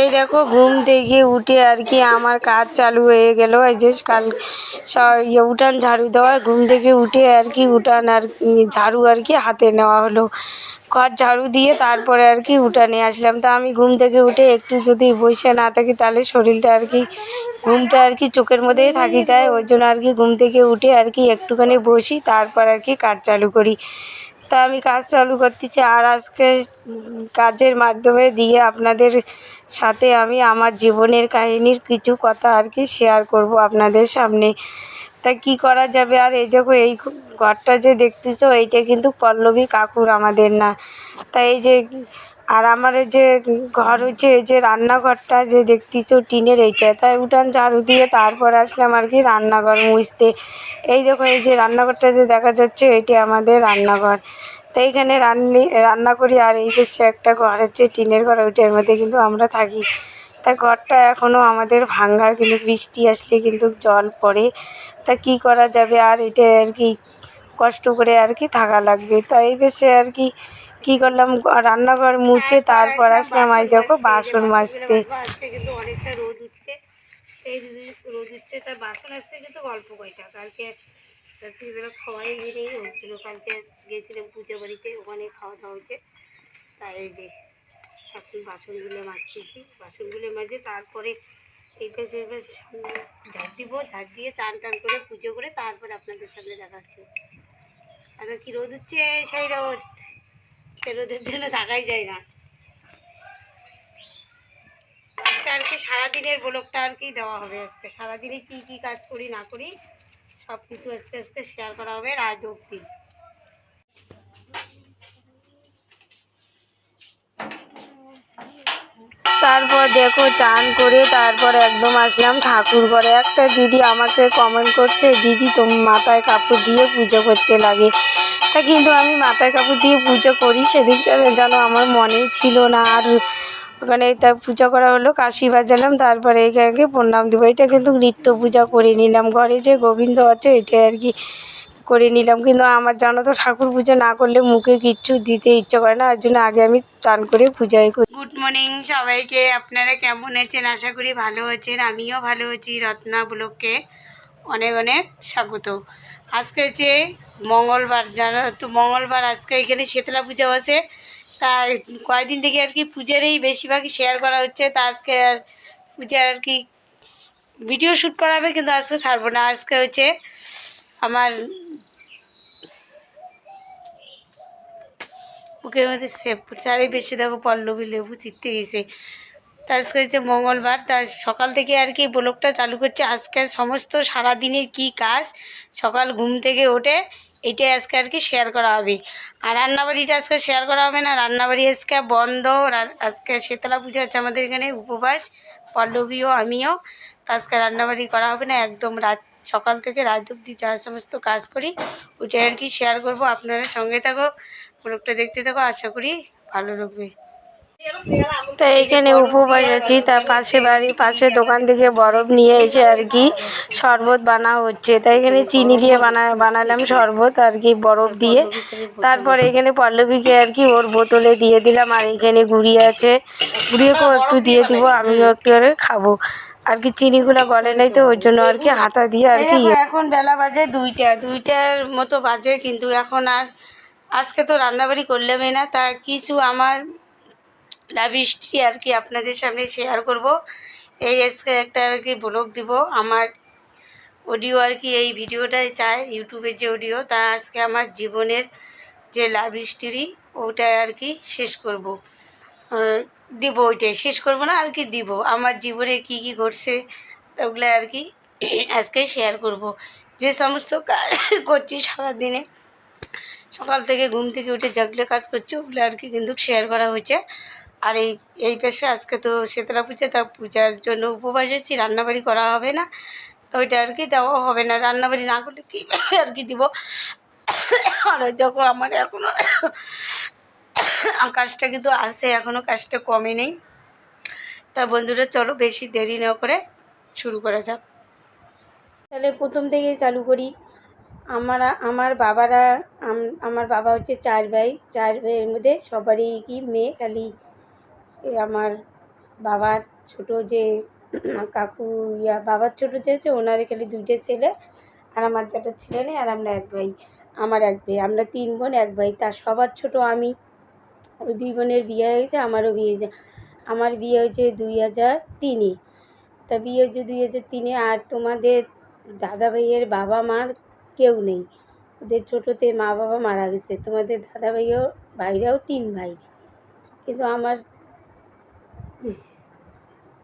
এই দেখো, ঘুম থেকে উঠে আর কি আমার কাজ চালু হয়ে গেল। এই যে কাল ইয়ে উঠান ঝাড়ু দেওয়া ঘুম থেকে উঠে আর কি উঠান আর ঝাড়ু আর কি হাতে নেওয়া হলো। ঘর ঝাড়ু দিয়ে তারপরে আর কি উঠানে আসলাম। তা আমি ঘুম থেকে উঠে একটু যদি বসে না থাকি, তাহলে শরীরটা আর কি, ঘুমটা আর কি চোখের মধ্যেই থাকি যায়। ওই জন্য আর কি ঘুম থেকে উঠে আর কি একটুখানি বসি, তারপর আর কি কাজ চালু করি। তা আমি কাজ চালু করতেছি আর আজকে কাজের মাধ্যমে দিয়ে আপনাদের সাথে আমি আমার জীবনের কাহিনীর কিছু কথা আর কি শেয়ার করব আপনাদের সামনে। তা কি করা যাবে? আর এই দেখো, এই ঘরটা যে দেখতেছো, এইটা কিন্তু পল্লবী কাকুর আমাদের না। তাই এই যে আর আমার এই যে ঘর হচ্ছে, এই যে রান্নাঘরটা যে দেখতেছো টিনের এইটা, তাই উঠান ঝাড়ু দিয়ে তারপর আসলাম আর কি রান্নাঘর মুছতে। এই দেখো, এই যে রান্নাঘরটা যে দেখা যাচ্ছে এইটা আমাদের রান্নাঘর। তো এইখানে রান্নি, রান্না করি আর এই পাশে একটা ঘর হচ্ছে, টিনের ঘর, ওইটার মধ্যে কিন্তু আমরা থাকি। তা ঘরটা এখনও আমাদের ভাঙ্গার কিন্তু বৃষ্টি আসলে কিন্তু জল পড়ে। তা কি করা যাবে আর এটা আর কি কষ্ট করে আর কি থাকা লাগবে। তা এই বেশে আর কি কি করলাম? রান্নাঘর মুছে তারপর আসলাম আজ দেখো বাসন মাজতে। কিন্তু অনেকটা রোদ উঠছে। এই রোদ উঠছে তার বাসন আসতে কিন্তু অল্প কয়টা কালকে রাত্রিবেলা খাওয়াই কালকে গিয়েছিলাম পুজো বাড়িতে ওখানে খাওয়া দাওয়া হয়েছে। তাই এই যে এখন বাসনগুলো মাজতেছি। বাসনগুলো মাজে তারপরে এই পাশে এই পাশে ঝাড় দিব ঝাড় দিয়ে চান টান করে পুজো করে তারপরে আপনাদের সামনে দেখাচ্ছে। আর কি রোদ হচ্ছে সেই রোদ। সে রোদের জন্য থাকাই যায় না। আজকে আর কি সারাদিনের ব্লগটা আর কি দেওয়া হবে আজকে। সারাদিনে কি কি কাজ করি, না করি সব কিছু আস্তে আস্তে শেয়ার করা হবে অবধি। তারপর দেখো চান করে তারপর একদম আসলাম ঠাকুর ঘরে। একটা দিদি আমাকে কমেন্ট করছে, দিদি, তোমার মাথায় কাপড় দিয়ে পুজো করতে লাগে। তা কিন্তু আমি মাথায় কাপড় দিয়ে পুজো করি। সেদিনকে যেন আমার মনে ছিল না। আর ওখানে তার পূজা করা হলো, কাশি বাজালাম, তারপরে এখানে প্রণাম দেবো। এটা কিন্তু নিত্য পূজা করে নিলাম। ঘরে যে গোবিন্দ আছে এটাই আর কি করে নিলাম। কিন্তু আমার জানো তো ঠাকুর পুজো না করলে মুখে কিচ্ছু দিতে ইচ্ছে করে না। ওর জন্য আগে আমি চান করে পূজাই করি। গুড মর্নিং সবাইকে। আপনারা কেমন আছেন? আশা করি ভালো আছেন। আমিও ভালো আছি। রত্না ব্লককে অনেক অনেক স্বাগত। আজকে হচ্ছে মঙ্গলবার, জানো তো মঙ্গলবার আজকে এখানে শীতলা পূজা আছে তা কয়েকদিন থেকে আর কি পূজারই বেশিরভাগই শেয়ার করা হচ্ছে। তা আজকে আর পূজার আর কি ভিডিও শ্যুট করা হবে কিন্তু আজকে ছাড়বো না। আজকে হচ্ছে আমার বুকের মধ্যে সেপ চারি বেশি দেখো পল্লবী লেবু চিত্তে গেছে। তা আজকে হচ্ছে মঙ্গলবার তা সকাল থেকে আর কি ব্লগটা চালু করছে। আজকে সমস্ত সারাদিনের কি কাজ, সকাল ঘুম থেকে ওঠে এটাই আজকে আর কি শেয়ার করা হবে। আর রান্নাবাড়িটা আজকে শেয়ার করা হবে না, রান্নাবাড়ি আজকে বন্ধ। আজকে শীতলা পুজো হচ্ছে আমাদের এখানে, উপবাস, পল্লবীও, আমিও। তা আজকে রান্নাবাড়ি করা হবে না, একদম রাত, সকাল থেকে রাত অবধি যা সমস্ত কাজ করি ওইটাই আর কি শেয়ার করব। আপনারা সঙ্গে থাকো, ব্লগটা দেখতে থাকো, আশা করি ভালো লাগবে। তা এইখানে উপবাস আছি তার পাশে বাড়ি, পাশে দোকান থেকে বরফ নিয়ে এসে আর কি শরবত বানা হচ্ছে। তাই এখানে চিনি দিয়ে বানা, বানালাম শরবত আর কি বরফ দিয়ে। তারপর এখানে পল্লবীকে আর কি ওর বোতলে দিয়ে দিলাম আর এখানে গুড়ি আছে। গুড়িয়েকেও একটু দিয়ে দিব, আমিও একটু আর খাব। আর কি চিনিগুলো গলে নেই তো, ওই জন্য আর কি হাতা দিয়ে আর কি এখন বেলা বাজে দুইটা, দুইটার মতো বাজে, কিন্তু এখন আর আজকে তো রান্নাবাড়ি করলামই না, তা কিছু আমার লাভ হিস্ট্রি আর কি আপনাদের সামনে শেয়ার করব। এই আজকে একটা আর কি ব্লগ দিব। আমার অডিও আর কি এই ভিডিওটাই চায় ইউটিউবের যে অডিও তা আজকে আমার জীবনের যে লাভ হিস্ট্রি, ওটাই আর কি শেষ করব। দিব ওইটাই, শেষ করব না, আর কি দিব। আমার জীবনে কি কি ঘটছে, ওগুলো আর কি আজকে শেয়ার করব। যে সমস্ত কাজ করছি সারাদিনে, সকাল থেকে ঘুম থেকে উঠে জাগলে কাজ করছি, ওগুলো আর কি কিন্তু শেয়ার করা হয়েছে। আর এই এই পেশে আজকে তো শীতলা পূজা, তা পূজার জন্য উপবাস আছি, রান্নাবাড়ি করা হবে না। তো ওইটা আর কি দেওয়াও হবে না, রান্নাবাড়ি না করলে কী আর কি দিব? আর ওই দেখো আমার এখনও কাজটা কিন্তু আছে এখনও কাজটা কমে নেই। তা বন্ধুরা, চলো বেশি দেরি না করে শুরু করা যাক। তাহলে প্রথম থেকেই চালু করি। আমরা, আমার বাবারা আমার বাবা হচ্ছে চার ভাই, চার ভাইয়ের মধ্যে সবারই কি মেয়ে, খালি এ আমার বাবার ছোট যে কাকু, ইয়া বাবার ছোট যে আছে ওনার খালি দুইটা ছেলে আর আমার যেটা ছেলে নেই আর আমরা এক ভাই, আমার এক ভাই, আমরা তিন বোন, এক ভাই। তার সবার ছোট আমি, ওই দুই বোনের বিয়ে হয়েছে, আমারও বিয়ে হয়েছে। আমার বিয়ে হয়েছে দুই হাজার তিনে। তা বিয়ে হয়েছে দুই হাজার তিনে আর তোমাদের দাদা ভাইয়ের বাবা মার কেউ নেই। ওদের ছোটোতে মা বাবা মারা গেছে। তোমাদের দাদা ভাইও, ভাইরাও তিন ভাই। কিন্তু আমার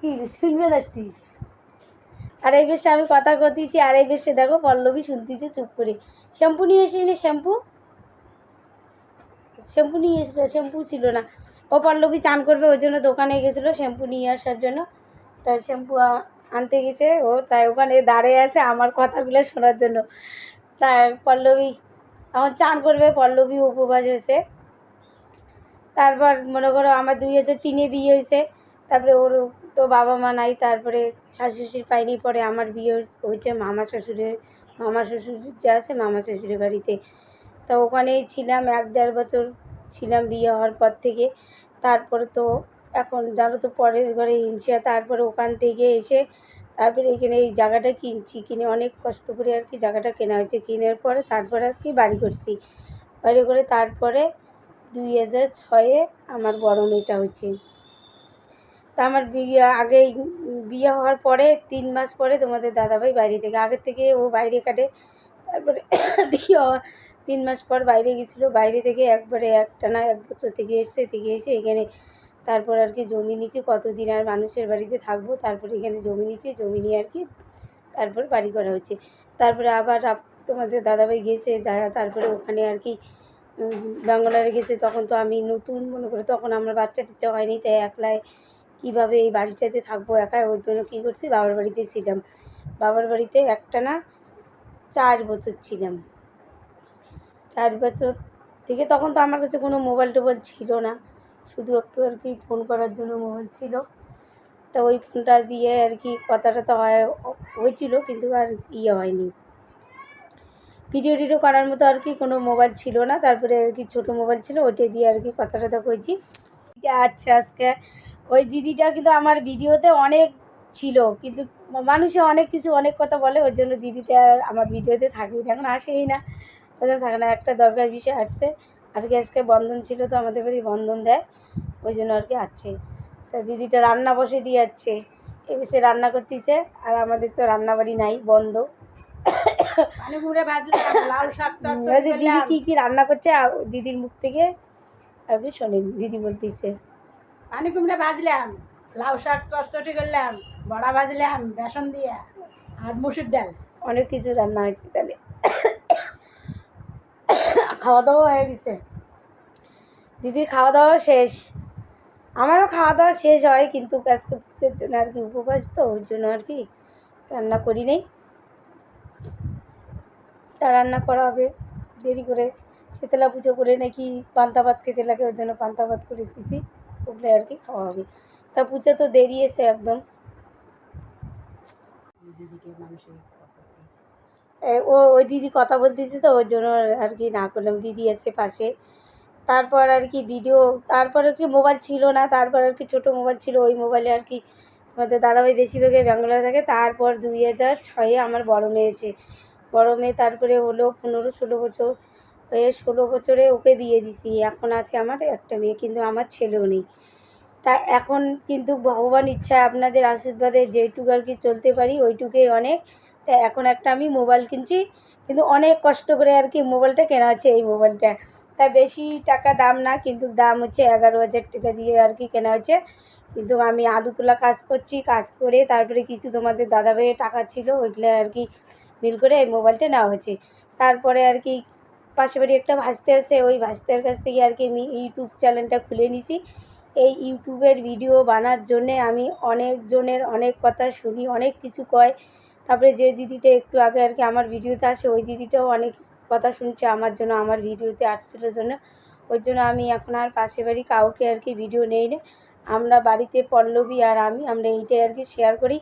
কি শুনবে রাখছিস আর বেশে আমি কথা করতেছি আর এই বেশে দেখো পল্লবী শুনতেছে, চুপ করে। শ্যাম্পু নিয়ে এসে নি শ্যাম্পু? শ্যাম্পু নিয়ে এসেছিল শ্যাম্পু ছিল না। ও পল্লবী চান করবে ওই জন্য দোকানে গেছিল শ্যাম্পু নিয়ে আসার জন্য। তাই শ্যাম্পু আনতে গেছে ও, তাই ওখানে দাঁড়িয়ে আছে আমার কথাগুলো শোনার জন্য। তাই পল্লবী, এখন চান করবে, পল্লবী উপবাস হয়েছে তারপর মনে করো আমার দুই হাজার তিনে বিয়ে হয়েছে। তারপরে ওর তো বাবা মা নাই, তারপরে শাশুড়ি পাইনি, পরে আমার বিয়ে হয়েছে মামা শ্বশুরের, মামা শ্বশুর যে আছে মামা শ্বশুরের বাড়িতে। তা ওখানেই ছিলাম, এক দেড় বছর ছিলাম বিয়ে হওয়ার পর থেকে। তারপরে তো এখন জানো তো পরের ঘরে হিংসা, তারপরে ওখান থেকে এসে তারপরে এখানে এই জায়গাটা কিনছি। কিনে অনেক কষ্ট করে আর কি জায়গাটা কেনা হয়েছে। কেনার পরে তারপরে আর কি বাড়ি করছি। বাড়ি করে তারপরে দুই হাজার ছয়ে আমার বড় মেয়েটা হয়েছে। তা আমার বিয়ে আগে বিয়ে হওয়ার পরে, তিন মাস পরে তোমাদের দাদাভাই বাইরে থেকে, আগের থেকে ও বাইরে কাটে। তারপরে বিয়ে তিন মাস পর বাইরে গেছিল। বাইরে থেকে একবারে একটানা এক বছর থেকে এসে থেকে এসে এখানে তারপর আর কি জমি নিয়েছি। কতদিন আর মানুষের বাড়িতে থাকব? তারপরে এখানে জমি নিয়েছি, জমি নিয়ে আর কি তারপর বাড়ি করা হচ্ছে তারপরে আবার তোমাদের দাদাভাই গেছে যা তারপরে ওখানে আর কি ব্যাঙ্গালোরে গেছে। তখন তো আমি নতুন মনে করে, তখন আমার বাচ্চা টিচ্চা হয়নি, তাই একলাই কীভাবে এই বাড়িটাতে থাকব একা, ওর জন্য কী করছি? বাবার বাড়িতে ছিলাম। বাবার বাড়িতে একটা না চার বছর ছিলাম। চার বছর থেকে তখন তো আমার কাছে কোনো মোবাইল টোবাইল ছিল না। শুধু একটু আর কি ফোন করার জন্য মোবাইল ছিল। তা ওই ফোনটা দিয়ে আর কি কথা টথা হয়, হয়েছিল কিন্তু আর ইয়ে হয়নি। ভিডিও টিডিও করার মতো আর কি কোনো মোবাইল ছিল না। তারপরে আর কি ছোটো মোবাইল ছিল, ওইটা দিয়ে আর কি কথা টথা কইছি। আচ্ছা আজকে ওই দিদিটা কিন্তু আমার ভিডিওতে অনেক ছিল কিন্তু মানুষে অনেক কিছু অনেক কথা বলে ওই জন্য দিদিটা আমার ভিডিওতে থাকেই না এখন আসেই না ওই থাকে না একটা দরকার বিষয় আসছে আর কি আজকে বন্ধন ছিল তো আমাদের বাড়ি বন্ধন দেয় ওই জন্য আর কি আছে তা দিদিটা রান্না বসে দিয়ে যাচ্ছে এবার সে রান্না করতেছে আর আমাদের তো রান্নাবাড়ি নাই বন্ধ যে দিদি। কি কি রান্না করছে দিদির মুখ থেকে আর কি শোনেন দিদি বলতেছে পানি কুমড়ে ভাজলাম লাউ শাক চচ্চড়ি করলাম বড়া ভাজলাম বেসন দিয়ে আর মুসুর ডাল। অনেক কিছু রান্না হয়েছে তাহলে। খাওয়া দাওয়া হয়ে গেছে। দিদির খাওয়া দাওয়া শেষ। আমারও খাওয়া দাওয়া শেষ হয় কিন্তু আজকে পুজোর জন্য আর কি উপবাস তো ওর জন্য আর কি রান্না করি নেই। তা রান্না করা হবে দেরি করে। শীতলা পুজো করে নাকি পান্তা ভাত খেতে লাগে ওই জন্য পান্তা ভাত করে দিয়েছি। ওগুলো আর কি খাওয়া হবে। তা পুজো তো দেরি এসে একদম। ও ওই দিদি কথা বলতেছে তো ওর জন্য আর কি না করলাম। দিদি এসে পাশে। তারপর আর কি ভিডিও তারপর আর কি মোবাইল ছিল না তারপর আর কি ছোটো মোবাইল ছিল। ওই মোবাইলে আর কি আমাদের দাদাভাই বেশিরভাগই ব্যাঙ্গালোরে থাকে। তারপর দুই হাজার ছয়ে আমার বড় মেয়ে হয়েছে বড় মেয়ে তারপরে হলো পনেরো ষোলো বছর। হয়ে ষোলো বছরে ওকে বিয়ে দিছি, এখন আছে আমার একটা মেয়ে, কিন্তু আমার ছেলেও নেই। তা এখন কিন্তু ভগবান ইচ্ছায় আপনাদের আশীর্বাদে যেটুকু আর কি চলতে পারি, ওইটুকুই অনেক। তা এখন একটা আমি মোবাইল কিনছি, কিন্তু অনেক কষ্ট করে আর কি মোবাইলটা কেনা হচ্ছে এই মোবাইলটা। তা বেশি টাকা দাম না, কিন্তু দাম হচ্ছে এগারো হাজার টাকা দিয়ে আর কি কেনা হচ্ছে। কিন্তু আমি আলু তোলা কাজ করছি, কাজ করে তারপরে কিছু তোমাদের দাদাভাইয়ের টাকা ছিল, ওইগুলো আর কি মিল করে এই মোবাইলটা নেওয়া হয়েছে তারপরে আর কি পাশে বাড়ি একটা ভাসতে আছে, ওই ভাসতের কাছ থেকে আর কি আমি ইউটিউব চ্যানেলটা খুলে নিছি। এই ইউটিউবের ভিডিও বানার জন্যে আমি অনেকজনের অনেক কথা শুনি, অনেক কিছু কয়। তারপরে যে দিদিটা একটু আগে আর কি আমার ভিডিওতে আসে, ওই দিদিটাও অনেক কথা শুনছে আমার জন্য, আমার ভিডিওতে আসছিল জন্য। ওই জন্য আমি এখন আর পাশে বাড়ি কাউকে আর কি ভিডিও নেই না। আমরা বাড়িতে পল্লবী আর আমি, আমরা এইটাই আর কি শেয়ার করি।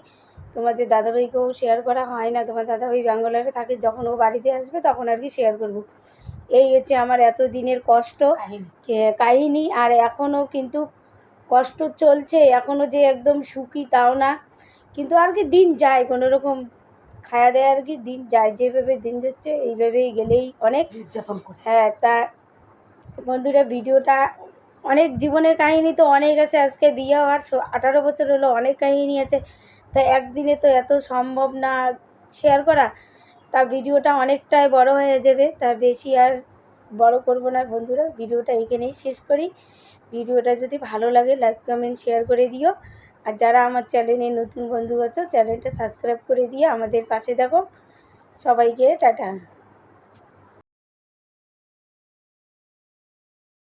তোমাদের দাদাভাইকেও শেয়ার করা হয় না, তোমার দাদাভাই ব্যাঙ্গালোরে থাকে, যখন ও বাড়িতে আসবে তখন আর কি শেয়ার করব। এই হচ্ছে আমার এত দিনের কষ্ট কাহিনী। আর এখনও কিন্তু কষ্ট চলছে এখনও যে একদম সুখী তাও না। কিন্তু আর কি দিন যায় কোনো রকম খায়া দেয় আর কি দিন যায়। যেভাবে দিন যাচ্ছে এইভাবেই গেলেই অনেক। হ্যাঁ তা বন্ধুরা ভিডিওটা অনেক জীবনের কাহিনী তো অনেক আছে। আজকে বিয়ে হওয়ার আঠারো বছর হলো অনেক কাহিনী আছে। তা একদিনে তো এত সম্ভব না শেয়ার করা। তা ভিডিওটা অনেকটাই বড় হয়ে যাবে, তা বেশি আর বড় করব না বন্ধুরা, ভিডিওটা এখানেই শেষ করি। ভিডিওটা যদি ভালো লাগে লাইক কমেন্ট শেয়ার করে দিও। আর যারা আমার চ্যানেলে নতুন বন্ধু আছো চ্যানেলটা সাবস্ক্রাইব করে দিয়ে আমাদের পাশে দেখো সবাইকে টাটা।